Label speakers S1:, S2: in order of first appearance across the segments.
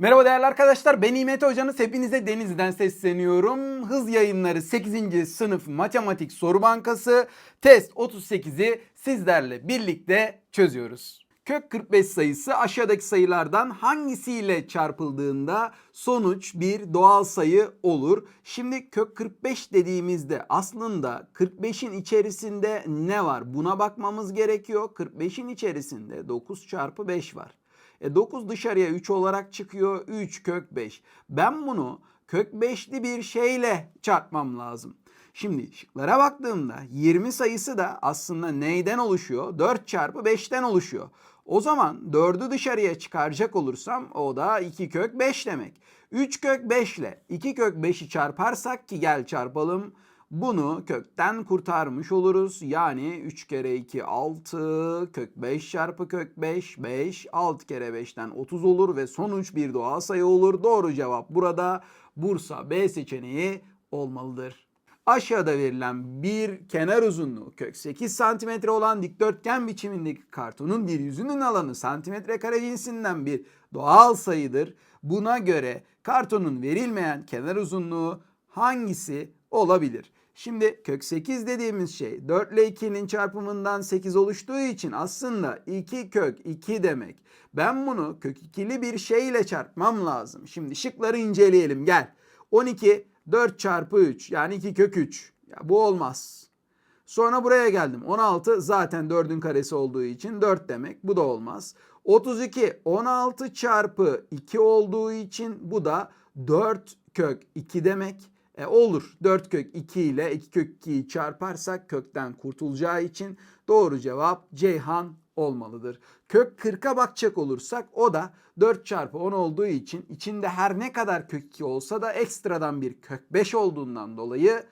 S1: Merhaba değerli arkadaşlar ben İmet Hocanız hepinize Denizli'den sesleniyorum. Hız yayınları 8. sınıf matematik soru bankası test 38'i sizlerle birlikte çözüyoruz. Kök 45 sayısı aşağıdaki sayılardan hangisiyle çarpıldığında sonuç bir doğal sayı olur. Şimdi kök 45 dediğimizde aslında 45'in içerisinde ne var? Buna bakmamız gerekiyor. 45'in içerisinde 9 çarpı 5 var. E 9 dışarıya 3 olarak çıkıyor. 3 kök 5. Ben bunu kök 5'li bir şeyle çarpmam lazım. Şimdi şıklara baktığımda 20 sayısı da aslında neyden oluşuyor? 4 çarpı 5'ten oluşuyor. O zaman 4'ü dışarıya çıkaracak olursam o da 2 kök 5 demek. 3 kök 5 ile 2 kök 5'i çarparsak ki gel çarpalım. Bunu kökten kurtarmış oluruz. Yani 3 kere 2 6 kök 5 çarpı kök 5 5 6 kere 5'ten 30 olur ve sonuç bir doğal sayı olur. Doğru cevap burada Bursa B seçeneği olmalıdır. Aşağıda verilen bir kenar uzunluğu kök 8 santimetre olan dikdörtgen biçimindeki kartonun bir yüzünün alanı santimetre kare cinsinden bir doğal sayıdır. Buna göre kartonun verilmeyen kenar uzunluğu hangisi olabilir? Şimdi kök 8 dediğimiz şey 4 ile 2'nin çarpımından 8 oluştuğu için aslında 2 kök 2 demek. Ben bunu kök 2'li bir şey ile çarpmam lazım. Şimdi şıkları inceleyelim gel. 12 4 çarpı 3 yani 2 kök 3. Ya bu olmaz. Sonra buraya geldim. 16 zaten 4'ün karesi olduğu için 4 demek. Bu da olmaz. 32 16 çarpı 2 olduğu için bu da 4 kök 2 demek. E olur. 4 kök 2 ile 2 kök 2'yi çarparsak kökten kurtulacağı için doğru cevap Ceyhan olmalıdır. Kök 40'a bakacak olursak o da 4 çarpı 10 olduğu için içinde her ne kadar kök 2 olsa da ekstradan bir kök 5 olduğundan dolayı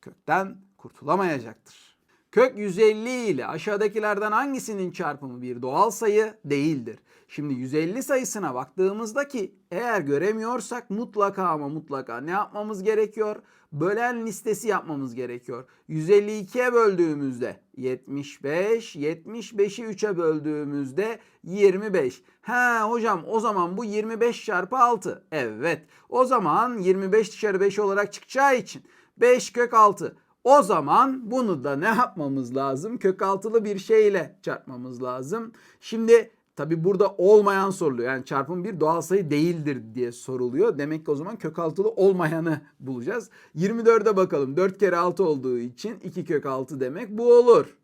S1: kökten kurtulamayacaktır. Kök 150 ile aşağıdakilerden hangisinin çarpımı bir doğal sayı değildir? Şimdi 150 sayısına baktığımızda ki eğer göremiyorsak mutlaka ama mutlaka ne yapmamız gerekiyor? Bölen listesi yapmamız gerekiyor. 152'ye böldüğümüzde 75, 75'i 3'e böldüğümüzde 25. He hocam o zaman bu 25 çarpı 6. Evet o zaman 25 dışarı 5 olarak çıkacağı için 5 kök 6. O zaman bunu da ne yapmamız lazım? Kök altılı bir şeyle çarpmamız lazım. Şimdi tabi burada olmayan soruluyor. Yani çarpım bir doğal sayı değildir diye soruluyor. Demek ki o zaman kök altılı olmayanı bulacağız. 24'e bakalım. 4 kere 6 olduğu için 2 kök 6 demek bu olur.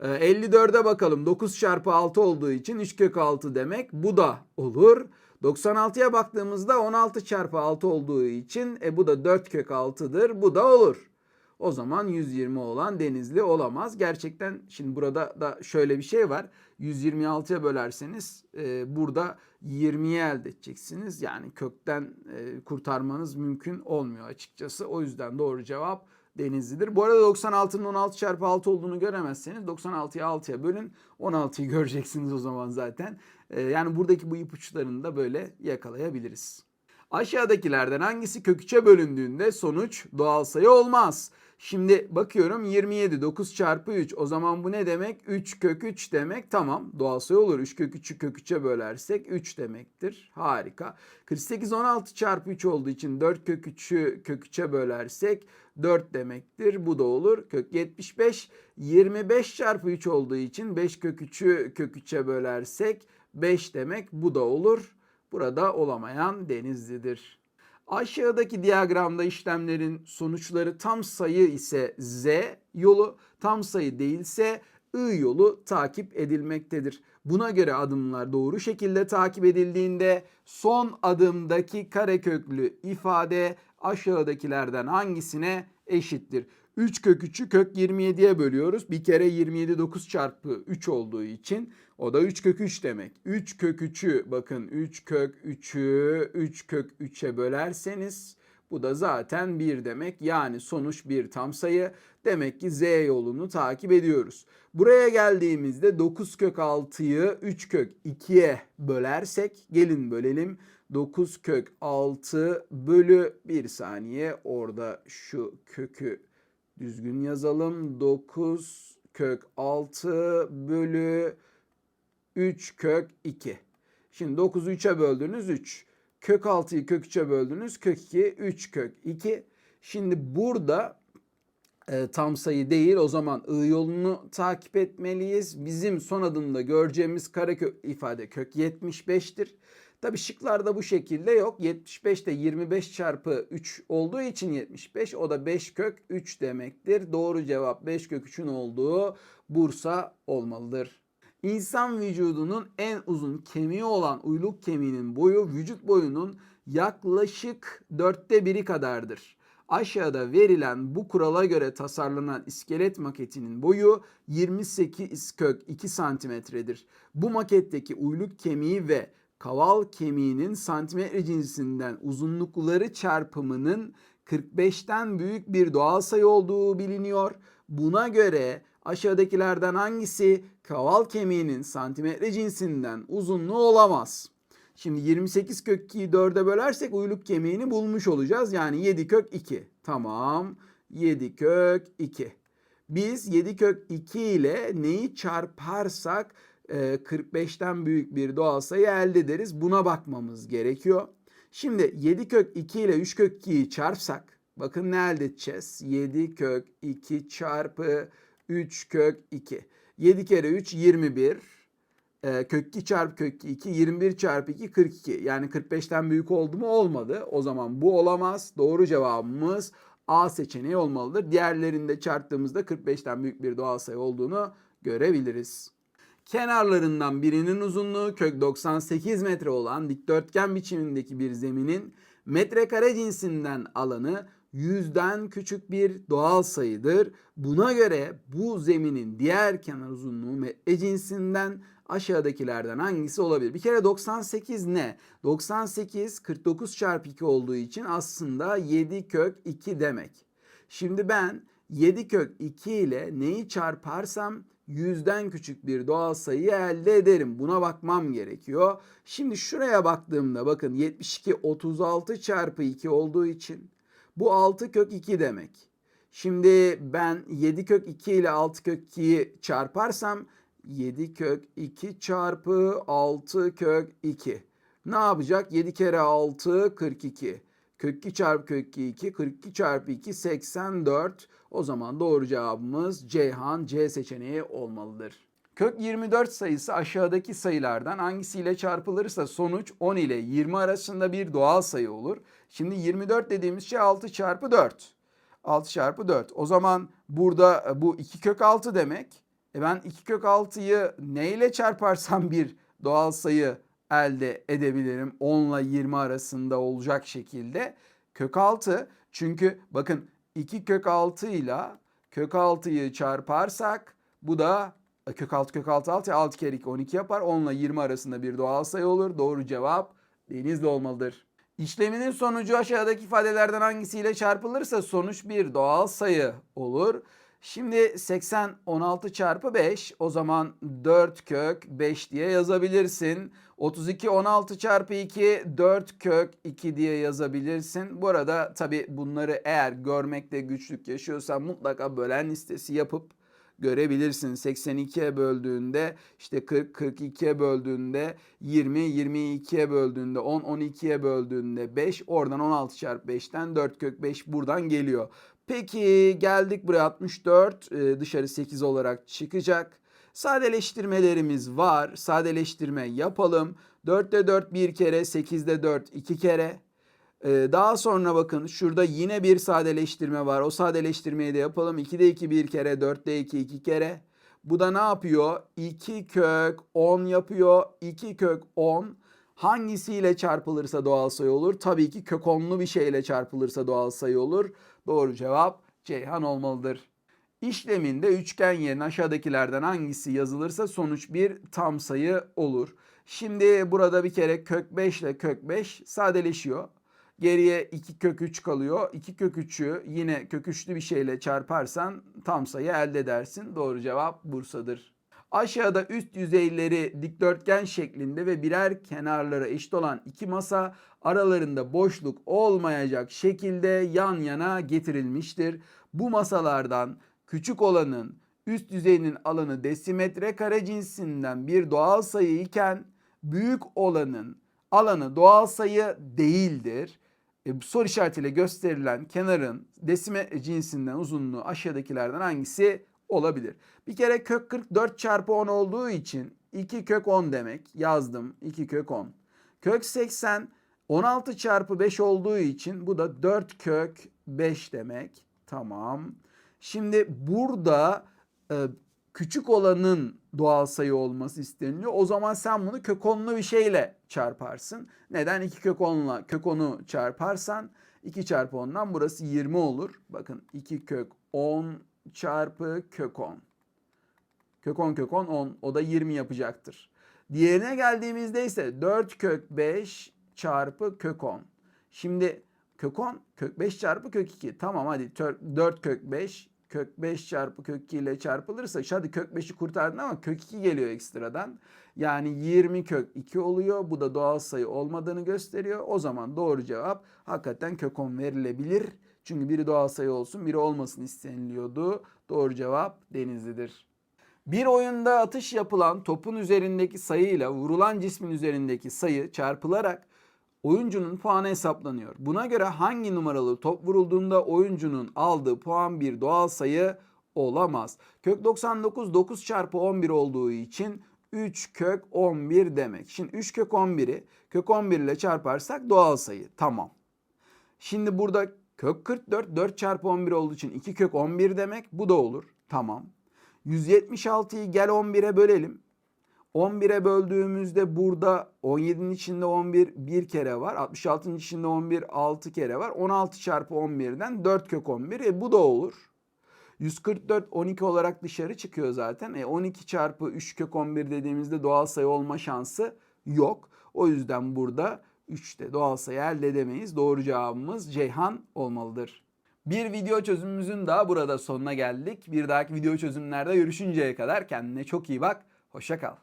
S1: Ee, 54'e bakalım. 9 çarpı 6 olduğu için 3 kök 6 demek bu da olur. 96'ya baktığımızda 16 çarpı 6 olduğu için e, bu da 4 kök 6'dır. Bu da olur. O zaman 120 olan Denizli olamaz. Gerçekten şimdi burada da şöyle bir şey var. 126'ya bölerseniz e, burada 20'yi elde edeceksiniz. Yani kökten e, kurtarmanız mümkün olmuyor açıkçası. O yüzden doğru cevap Denizli'dir. Bu arada 96'nın 16 çarpı 6 olduğunu göremezseniz 96'yı 6'ya bölün. 16'yı göreceksiniz o zaman zaten. E, yani buradaki bu ipuçlarını da böyle yakalayabiliriz. Aşağıdakilerden hangisi kök 3'e bölündüğünde sonuç doğal sayı olmaz? Şimdi bakıyorum 27 9 çarpı 3 o zaman bu ne demek? 3 kök 3 demek tamam doğal sayı olur. 3 kök 3'ü kök 3'e bölersek 3 demektir. Harika. 48 16 çarpı 3 olduğu için 4 kök 3'ü kök 3'e bölersek 4 demektir. Bu da olur. Kök 75 25 çarpı 3 olduğu için 5 kök 3'ü kök 3'e bölersek 5 demek. Bu da olur. Burada olamayan Denizli'dir. Aşağıdaki diyagramda işlemlerin sonuçları tam sayı ise Z yolu, tam sayı değilse I yolu takip edilmektedir. Buna göre adımlar doğru şekilde takip edildiğinde son adımdaki kareköklü ifade aşağıdakilerden hangisine eşittir? 3 kök 3'ü kök 27'ye bölüyoruz. Bir kere 27 9 çarpı 3 olduğu için o da 3 kök 3 demek. 3 kök 3'ü bakın 3 kök 3'ü 3 kök 3'e bölerseniz bu da zaten 1 demek. Yani sonuç bir tam sayı. Demek ki Z yolunu takip ediyoruz. Buraya geldiğimizde 9 kök 6'yı 3 kök 2'ye bölersek gelin bölelim. 9 kök 6 bölü 1 saniye orada şu kökü düzgün yazalım. 9 kök 6 bölü 3 kök 2. Şimdi 9'u 3'e böldünüz 3. Kök 6'yı kök 3'e böldünüz. Kök 2, 3 kök 2. Şimdi burada e, tam sayı değil. O zaman I yolunu takip etmeliyiz. Bizim son adımda göreceğimiz karekök ifade kök 75'tir. Tabi şıklarda bu şekilde yok. 75 de 25 çarpı 3 olduğu için 75. O da 5 kök 3 demektir. Doğru cevap 5 kök 3'ün olduğu Bursa olmalıdır. İnsan vücudunun en uzun kemiği olan uyluk kemiğinin boyu vücut boyunun yaklaşık dörtte biri kadardır. Aşağıda verilen bu kurala göre tasarlanan iskelet maketinin boyu 28 kök 2 santimetredir. Bu maketteki uyluk kemiği ve kaval kemiğinin santimetre cinsinden uzunlukları çarpımının 45'ten büyük bir doğal sayı olduğu biliniyor. Buna göre aşağıdakilerden hangisi kaval kemiğinin santimetre cinsinden uzunluğu olamaz? Şimdi 28 kök 2'yi 4'e bölersek uyluk kemiğini bulmuş olacağız. Yani 7 kök 2. Tamam. 7 kök 2. Biz 7 kök 2 ile neyi çarparsak 45'ten büyük bir doğal sayı elde ederiz. Buna bakmamız gerekiyor. Şimdi 7 kök 2 ile 3 kök 2'yi çarpsak bakın ne elde edeceğiz? 7 kök 2 çarpı 3 kök 2. 7 kere 3 21. Ee, kök 2 çarpı kök 2 21 çarpı 2 42. Yani 45'ten büyük oldu mu olmadı. O zaman bu olamaz. Doğru cevabımız A seçeneği olmalıdır. Diğerlerinde çarptığımızda 45'ten büyük bir doğal sayı olduğunu görebiliriz. Kenarlarından birinin uzunluğu kök 98 metre olan dikdörtgen biçimindeki bir zeminin metrekare cinsinden alanı yüzden küçük bir doğal sayıdır. Buna göre bu zeminin diğer kenar uzunluğu metre cinsinden aşağıdakilerden hangisi olabilir? Bir kere 98 ne? 98 49 çarpı 2 olduğu için aslında 7 kök 2 demek. Şimdi ben 7 kök 2 ile neyi çarparsam yüzden küçük bir doğal sayıyı elde ederim. Buna bakmam gerekiyor. Şimdi şuraya baktığımda bakın 72 36 çarpı 2 olduğu için bu 6 kök 2 demek. Şimdi ben 7 kök 2 ile 6 kök 2'yi çarparsam 7 kök 2 çarpı 6 kök 2. Ne yapacak? 7 kere 6 42. Kök 2 çarpı kök 2 42 çarpı 2 84. O zaman doğru cevabımız Ceyhan C seçeneği olmalıdır. Kök 24 sayısı aşağıdaki sayılardan hangisiyle çarpılırsa sonuç 10 ile 20 arasında bir doğal sayı olur. Şimdi 24 dediğimiz şey 6 çarpı 4. 6 çarpı 4. O zaman burada e, bu 2 kök 6 demek. E ben 2 kök 6'yı neyle çarparsam bir doğal sayı elde edebilirim. 10 ile 20 arasında olacak şekilde. Kök 6 çünkü bakın 2 kök 6 ile kök 6'yı çarparsak bu da e, kök 6 kök 6 6 6 kere 2 12 yapar. 10 ile 20 arasında bir doğal sayı olur. Doğru cevap denizli olmalıdır. İşleminin sonucu aşağıdaki ifadelerden hangisiyle çarpılırsa sonuç bir doğal sayı olur. Şimdi 80 16 çarpı 5 o zaman 4 kök 5 diye yazabilirsin. 32 16 çarpı 2 4 kök 2 diye yazabilirsin. Bu arada tabi bunları eğer görmekte güçlük yaşıyorsan mutlaka bölen listesi yapıp görebilirsin. 82'ye böldüğünde işte 40 42'ye böldüğünde 20 22'ye böldüğünde 10 12'ye böldüğünde 5 oradan 16 çarpı 5'ten 4 kök 5 buradan geliyor. Peki geldik buraya 64 e, dışarı 8 olarak çıkacak. Sadeleştirmelerimiz var. Sadeleştirme yapalım. 4'te 4 bir kere, 8'de 4 iki kere. Ee, daha sonra bakın şurada yine bir sadeleştirme var. O sadeleştirmeyi de yapalım. 2'de 2 bir kere, 4'te 2 iki kere. Bu da ne yapıyor? 2 kök 10 yapıyor. 2 kök 10 hangisiyle çarpılırsa doğal sayı olur? Tabii ki kök 10'lu bir şeyle çarpılırsa doğal sayı olur. Doğru cevap Ceyhan olmalıdır. İşleminde üçgen yerine aşağıdakilerden hangisi yazılırsa sonuç bir tam sayı olur. Şimdi burada bir kere kök 5 ile kök 5 sadeleşiyor. Geriye 2 kök 3 kalıyor. 2 kök 3'ü yine kök 3'lü bir şeyle çarparsan tam sayı elde edersin. Doğru cevap Bursa'dır. Aşağıda üst yüzeyleri dikdörtgen şeklinde ve birer kenarları eşit olan iki masa aralarında boşluk olmayacak şekilde yan yana getirilmiştir. Bu masalardan küçük olanın üst yüzeyinin alanı desimetre kare cinsinden bir doğal sayı iken büyük olanın alanı doğal sayı değildir. E, soru işaretiyle gösterilen kenarın desime cinsinden uzunluğu aşağıdakilerden hangisi olabilir? Bir kere kök 44 çarpı 10 olduğu için 2 kök 10 demek. Yazdım 2 kök 10. Kök 80 16 çarpı 5 olduğu için bu da 4 kök 5 demek. Tamam. Şimdi burada e, küçük olanın doğal sayı olması isteniliyor. O zaman sen bunu kök 10'lu bir şeyle çarparsın. Neden? 2 kök 10'la kök 10'u çarparsan 2 çarpı 10'dan burası 20 olur. Bakın 2 kök 10 çarpı kök 10. Kök 10 kök 10 10 o da 20 yapacaktır. Diğerine geldiğimizde ise 4 kök 5 çarpı kök 10. Şimdi kök 10 kök 5 çarpı kök 2. Tamam hadi 4 kök 5 kök 5 çarpı kök 2 ile çarpılırsa hadi kök 5'i kurtardın ama kök 2 geliyor ekstradan. Yani 20 kök 2 oluyor. Bu da doğal sayı olmadığını gösteriyor. O zaman doğru cevap hakikaten kök 10 verilebilir. Çünkü biri doğal sayı olsun biri olmasın isteniliyordu. Doğru cevap Denizli'dir. Bir oyunda atış yapılan topun üzerindeki sayıyla vurulan cismin üzerindeki sayı çarpılarak oyuncunun puanı hesaplanıyor. Buna göre hangi numaralı top vurulduğunda oyuncunun aldığı puan bir doğal sayı olamaz. Kök 99 9 çarpı 11 olduğu için 3 kök 11 demek. Şimdi 3 kök 11'i kök 11 ile çarparsak doğal sayı. Tamam. Şimdi burada kök 44 4 çarpı 11 olduğu için 2 kök 11 demek. Bu da olur. Tamam. 176'yı gel 11'e bölelim. 11'e böldüğümüzde burada 17'nin içinde 11 bir kere var. 66'nın içinde 11 6 kere var. 16 çarpı 11'den 4 kök 11. E bu da olur. 144 12 olarak dışarı çıkıyor zaten. E 12 çarpı 3 kök 11 dediğimizde doğal sayı olma şansı yok. O yüzden burada 3'te doğal sayı elde edemeyiz. Doğru cevabımız Ceyhan olmalıdır. Bir video çözümümüzün daha burada sonuna geldik. Bir dahaki video çözümlerde görüşünceye kadar kendine çok iyi bak. Hoşça kal.